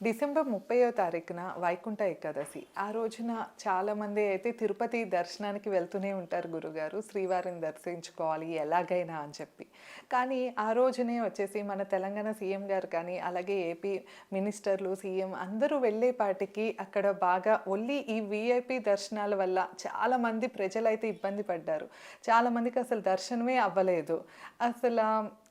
December ముప్పైవ తారీఖున వైకుంఠ ఏకాదశి. ఆ రోజున చాలామంది అయితే తిరుపతి దర్శనానికి వెళ్తూనే ఉంటారు గురుగారు. శ్రీవారిని దర్శించుకోవాలి ఎలాగైనా అని చెప్పి. కానీ ఆ రోజునే వచ్చేసి మన తెలంగాణ సీఎం గారు కానీ అలాగే ఏపీ మినిస్టర్లు సీఎం అందరూ వెళ్ళేపాటికి అక్కడ బాగా ఒల్లి ఈ విఐపి దర్శనాల వల్ల చాలామంది ప్రజలైతే ఇబ్బంది పడ్డారు. చాలామందికి అసలు దర్శనమే అవ్వలేదు. అసలు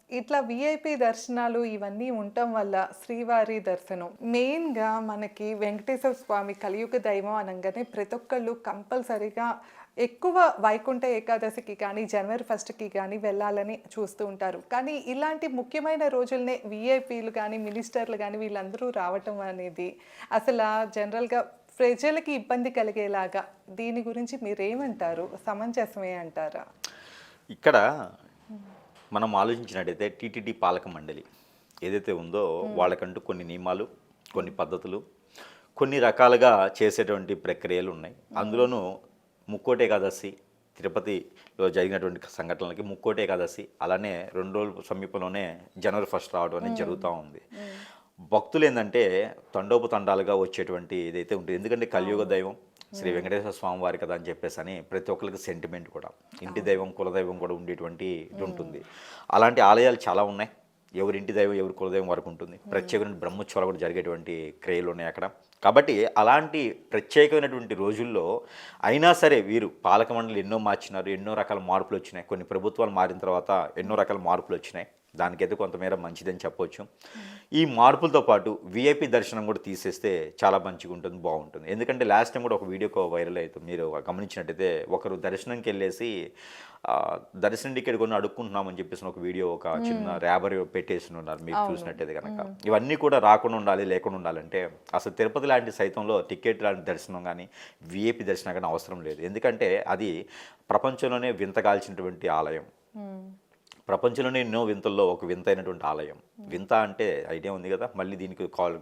ఇట్లా విఐపి దర్శనాలు ఇవన్నీ ఉండటం వల్ల శ్రీవారి దర్శనం. మెయిన్గా మనకి వెంకటేశ్వర స్వామి కలియుగ దైవం అనగానే ప్రతి ఒక్కళ్ళు కంపల్సరీగా ఎక్కువ వైకుంఠ ఏకాదశికి కానీ జనవరి ఫస్ట్కి కానీ వెళ్ళాలని చూస్తూ ఉంటారు. కానీ ఇలాంటి ముఖ్యమైన రోజులనే విఐపీలు కానీ మినిస్టర్లు కానీ వీళ్ళందరూ రావటం అనేది అసలు జనరల్గా ప్రజలకి ఇబ్బంది కలిగేలాగా దీని గురించి మీరేమంటారు? సమంజసమే అంటారా? ఇక్కడ మనం ఆలోచించినట్టయితే టీటీడీ పాలక మండలి ఏదైతే ఉందో వాళ్ళకంటూ కొన్ని నియమాలు కొన్ని పద్ధతులు కొన్ని రకాలుగా చేసేటువంటి ప్రక్రియలు ఉన్నాయి. అందులోనూ ముక్కోటి ఏకాదశి తిరుపతిలో జరిగినటువంటి సంఘటనలకి ముక్కోటి ఏకాదశి అలానే రెండు రోజుల సమీపంలోనే జనవరి ఫస్ట్ రావడం అనేది జరుగుతూ ఉంది. భక్తులు ఏంటంటే తండోపతండాలుగా వచ్చేటువంటి ఇదైతే ఉంటుంది ఎందుకంటే కలియుగ దైవం శ్రీ వెంకటేశ్వర స్వామి వారి కదా అని చెప్పేసి అని ప్రతి ఒక్కరికి సెంటిమెంట్ కూడా. ఇంటి దైవం కులదైవం కూడా ఉండేటువంటి ఇది ఉంటుంది. అలాంటి ఆలయాలు చాలా ఉన్నాయి. ఎవరి ఇంటి దైవం ఎవరి కులదైవం వరకు ఉంటుంది. ప్రత్యేకమైన బ్రహ్మోత్సవాలు కూడా జరిగేటువంటి క్రియలు ఉన్నాయి అక్కడ. కాబట్టి అలాంటి ప్రత్యేకమైనటువంటి రోజుల్లో అయినా సరే వీరు పాలక మండలి ఎన్నో మార్చినారు ఎన్నో రకాల మార్పులు వచ్చినాయి. కొన్ని ప్రభుత్వాలు మారిన తర్వాత ఎన్నో రకాల మార్పులు వచ్చినాయి. దానికైతే కొంతమేర మంచిదని చెప్పొచ్చు. ఈ మార్పులతో పాటు విఐపి దర్శనం కూడా తీసేస్తే చాలా మంచిగా ఉంటుంది బాగుంటుంది. ఎందుకంటే లాస్ట్ టైం కూడా ఒక వీడియో వైరల్ అవుతుంది మీరు గమనించినట్టయితే ఒకరు దర్శనంకి వెళ్ళేసి దర్శనం టికెట్ కొన్ని అడుక్కుంటున్నామని చెప్పేసి ఒక వీడియో ఒక చిన్న ర్యాబర్ పెట్టేసి ఉన్నారు మీరు చూసినట్టయితే కనుక ఇవన్నీ కూడా రాకుండా ఉండాలి లేకుండా ఉండాలంటే అసలు తిరుపతి లాంటి సైతంలో టికెట్ లాంటి దర్శనం కానీ విఐపి దర్శనం కానీ అవసరం లేదు. ఎందుకంటే అది ప్రపంచంలోనే వింతగాల్చినటువంటి ఆలయం. ప్రపంచంలోనే ఎన్నో వింతల్లో ఒక వింత అయినటువంటి ఆలయం. వింత అంటే ఐడియా ఉంది కదా? మళ్ళీ దీనికి కాల్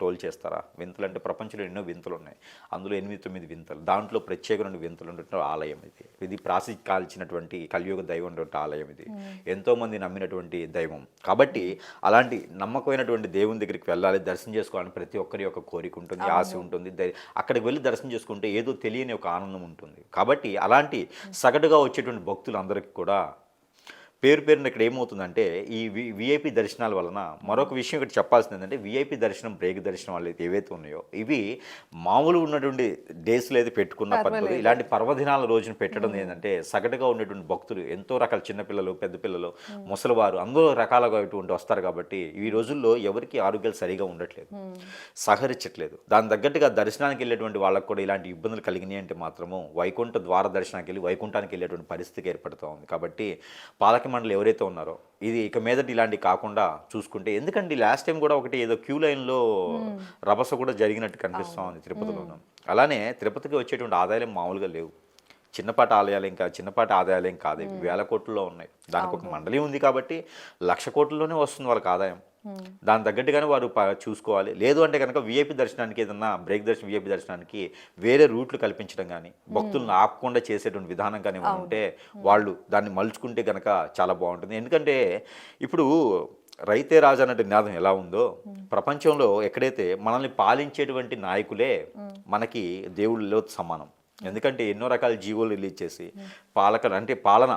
టోల్ చేస్తారా? వింతలు అంటే ప్రపంచంలో ఎన్నో వింతలు ఉన్నాయి. అందులో ఎనిమిది తొమ్మిది వింతలు. దాంట్లో ప్రత్యేకమైన వింతలు ఉన్నటువంటి ఆలయం ఇది. ఇది ప్రాసి కాల్చినటువంటి కలియుగ దైవం ఉన్నటువంటి ఆలయం ఇది. ఎంతో మంది నమ్మినటువంటి దైవం. కాబట్టి అలాంటి నమ్మకమైనటువంటి దేవుని దగ్గరికి వెళ్ళాలి దర్శనం చేసుకోవాలని ప్రతి ఒక్కరి యొక్క కోరిక ఉంటుంది ఆశ ఉంటుంది. దై- అక్కడికి వెళ్ళి దర్శనం చేసుకుంటే ఏదో తెలియని ఒక ఆనందం ఉంటుంది. కాబట్టి అలాంటి సగటుగా వచ్చేటువంటి భక్తులందరికీ కూడా పేరు పేరున ఇక్కడ ఏమవుతుందంటే ఈ వి విఐపి దర్శనాల వలన మరొక విషయం ఇక్కడ చెప్పాల్సింది ఏంటంటే విఐపి దర్శనం బ్రేక్ దర్శనం వాళ్ళు ఏవైతే ఉన్నాయో ఇవి మామూలు ఉన్నటువంటి డేస్లో అయితే పెట్టుకున్న పద్ధతి ఇలాంటి పర్వదినాల రోజున పెట్టడం ఏంటంటే సగటుగా ఉన్నటువంటి భక్తులు ఎంతో రకాల చిన్నపిల్లలు పెద్ద పిల్లలు ముసలివారు అందరూ రకాలుగా ఇటువంటి వస్తారు కాబట్టి ఈ రోజుల్లో ఎవరికి ఆరోగ్యాలు సరిగా ఉండట్లేదు. సహకరించట్లేదు. దాని తగ్గట్టుగా దర్శనానికి వెళ్ళేటువంటి వాళ్ళకు కూడా ఇలాంటి ఇబ్బందులు కలిగినాయి అంటే మాత్రము వైకుంఠ ద్వార దర్శనానికి వెళ్ళి వైకుంఠానికి వెళ్ళేటువంటి పరిస్థితి ఏర్పడుతూ ఉంది. కాబట్టి పాలక మండలి ఎవరైతే ఉన్నారో ఇది ఇక మీదట ఇలాంటి కాకుండా చూసుకుంటే ఎందుకంటే లాస్ట్ టైం కూడా ఒకటి ఏదో క్యూ లైన్లో రభస కూడా జరిగినట్టు కనిపిస్తూ ఉంది తిరుపతిలోనూ అలానే తిరుపతికి వచ్చేటువంటి ఆదాయాలు మామూలుగా లేవు. చిన్నపాటి ఆలయాలు ఇంకా చిన్నపాటి ఆదాయాలు ఏం కాదు ఇవి వేల కోట్లలో ఉన్నాయి. దానికి ఒక మండలి ఉంది కాబట్టి లక్ష కోట్లలోనే వస్తుంది వాళ్ళకి ఆదాయం. దాని తగ్గట్టుగానే వారు చూసుకోవాలి. లేదు అంటే కనుక విఐపి దర్శనానికి ఏదన్నా బ్రేక్ దర్శనం విఐపి దర్శనానికి వేరే రూట్లు కల్పించడం కానీ భక్తులను ఆపకుండా చేసేటువంటి విధానం కానీ ఉంటే వాళ్ళు దాన్ని మలుచుకుంటే కనుక చాలా బాగుంటుంది. ఎందుకంటే ఇప్పుడు రైతే రాజు అన్నట్టు నినాదం ఎలా ఉందో ప్రపంచంలో ఎక్కడైతే మనల్ని పాలించేటువంటి నాయకులే మనకి దేవుళ్ళలో సమానం. ఎందుకంటే ఎన్నో రకాల జీవోలు రిలీజ్ చేసి పాలక అంటే పాలన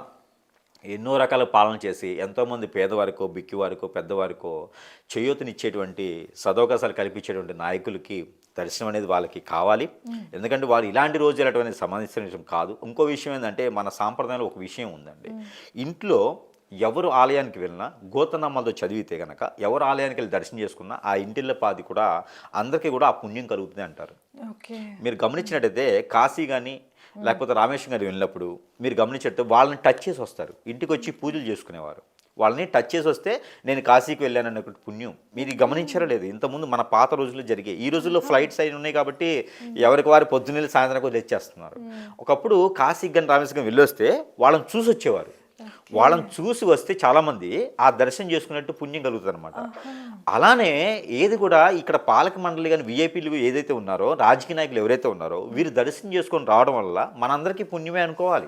ఎన్నో రకాల పాలన చేసి ఎంతోమంది పేదవారికో బిక్కివారికో పెద్దవారికో చేయూతనిచ్చేటువంటి సదవకాశాలు కల్పించేటువంటి నాయకులకి దర్శనం అనేది వాళ్ళకి కావాలి. ఎందుకంటే వారు ఇలాంటి రోజు వెళ్ళటం సంబంధించిన విషయం కాదు. ఇంకో విషయం ఏంటంటే మన సాంప్రదాయంలో ఒక విషయం ఉందండి. ఇంట్లో ఎవరు ఆలయానికి వెళ్ళినా గోతనామాలతో చదివితే గనక ఎవరు ఆలయానికి వెళ్ళి దర్శనం చేసుకున్నా ఆ ఇంటిళ్ళ పాది కూడా అందరికీ కూడా ఆ పుణ్యం కలుగుతుంది అంటారు. ఓకే. మీరు గమనించినట్టయితే కాశీ కానీ లేకపోతే రామేశ్వరం గారు వెళ్ళినప్పుడు మీరు గమనించినట్టు వాళ్ళని టచ్ చేసి వస్తారు. ఇంటికి వచ్చి పూజలు చేసుకునేవారు. వాళ్ళని టచ్ చేసి వస్తే నేను కాశీకి వెళ్ళాను అనే పుణ్యం. మీరు గమనించారో లేదు. ఇంతకుముందు మన పాత రోజుల్లో జరిగాయి ఈ రోజుల్లో ఫ్లైట్స్ అయిన ఉన్నాయి కాబట్టి ఎవరికి వారు పొద్దున్నెళ్ళి సాయంత్రం తెచ్చేస్తున్నారు. ఒకప్పుడు కాశీకి కానీ రామేశ్వరం వెళ్ళొస్తే వాళ్ళని చూసి వచ్చేవారు వాళ్ళని చూసి వస్తే చాలామంది ఆ దర్శనం చేసుకున్నట్టు పుణ్యం కలుగుతుంది అనమాట అలానే ఏది కూడా ఇక్కడ పాలక మండలి కానీ విఐపీలు ఏదైతే ఉన్నారో రాజకీయ నాయకులు ఎవరైతే ఉన్నారో వీరు దర్శనం చేసుకొని రావడం వల్ల మనందరికీ పుణ్యమే అనుకోవాలి.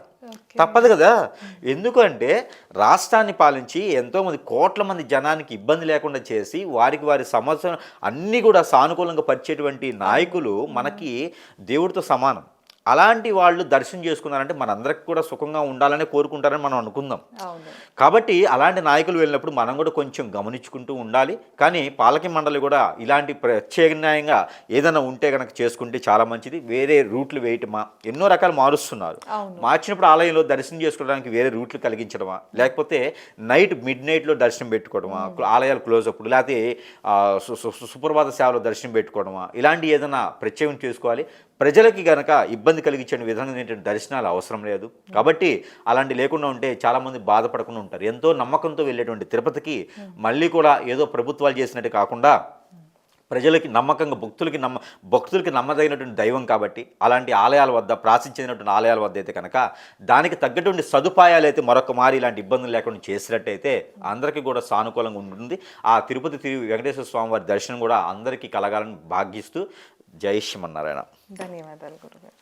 తప్పదు కదా. ఎందుకంటే రాష్ట్రాన్ని పాలించి ఎంతోమంది కోట్ల మంది జనానికి ఇబ్బంది లేకుండా చేసి వారికి వారి సమస్యలు అన్నీ కూడా సానుకూలంగా పరిచేటువంటి నాయకులు మనకి దేవుడితో సమానం. అలాంటి వాళ్ళు దర్శనం చేసుకున్నారంటే మనందరికి కూడా సుఖంగా ఉండాలని కోరుకుంటారని మనం అనుకుందాం. కాబట్టి అలాంటి నాయకులు వెళ్ళినప్పుడు మనం కూడా కొంచెం గమనించుకుంటూ ఉండాలి. కానీ పాలక మండలి కూడా ఇలాంటి ప్రత్యేకంగా ఏదైనా ఉంటే కనుక చేసుకుంటే చాలా మంచిది. వేరే రూట్లు వేయటమా ఎన్నో రకాలు మారుస్తున్నారు. మార్చినప్పుడు ఆలయంలో దర్శనం చేసుకోవడానికి వేరే రూట్లు కలిగించడమా లేకపోతే నైట్ మిడ్ నైట్లో దర్శనం పెట్టుకోవడమా ఆలయాలు క్లోజ్ అప్పుడు లేకపోతే సుప్రభాత సేవలో దర్శనం పెట్టుకోవడమా ఇలాంటి ఏదైనా ప్రత్యేకం చేసుకోవాలి. ప్రజలకి గనక ఇబ్బంది కలిగించే విధంగా దర్శనాలు అవసరం లేదు. కాబట్టి అలాంటి లేకుండా ఉంటే చాలామంది బాధపడకుండా ఉంటారు. ఎంతో నమ్మకంతో వెళ్ళేటువంటి తిరుపతికి మళ్ళీ కూడా ఏదో ప్రభుత్వాలు చేసినట్టు కాకుండా ప్రజలకి నమ్మకంగా భక్తులకి నమ్మ భక్తులకి నమ్మదగినటువంటి దైవం కాబట్టి అలాంటి ఆలయాల వద్ద ప్రాసించినటువంటి ఆలయాల వద్ద అయితే కనుక దానికి తగ్గటువంటి సదుపాయాలు అయితే మరొక మారి ఇలాంటి ఇబ్బందులు లేకుండా చేసినట్టయితే అందరికీ కూడా సానుకూలంగా ఉంటుంది. ఆ తిరుపతి తిరు వెంకటేశ్వర స్వామి వారి దర్శనం కూడా అందరికీ కలగాలని భాగ్యిస్తూ జై శ్రీమన్నారాయణ. ధన్యవాదాలు గురుగారు.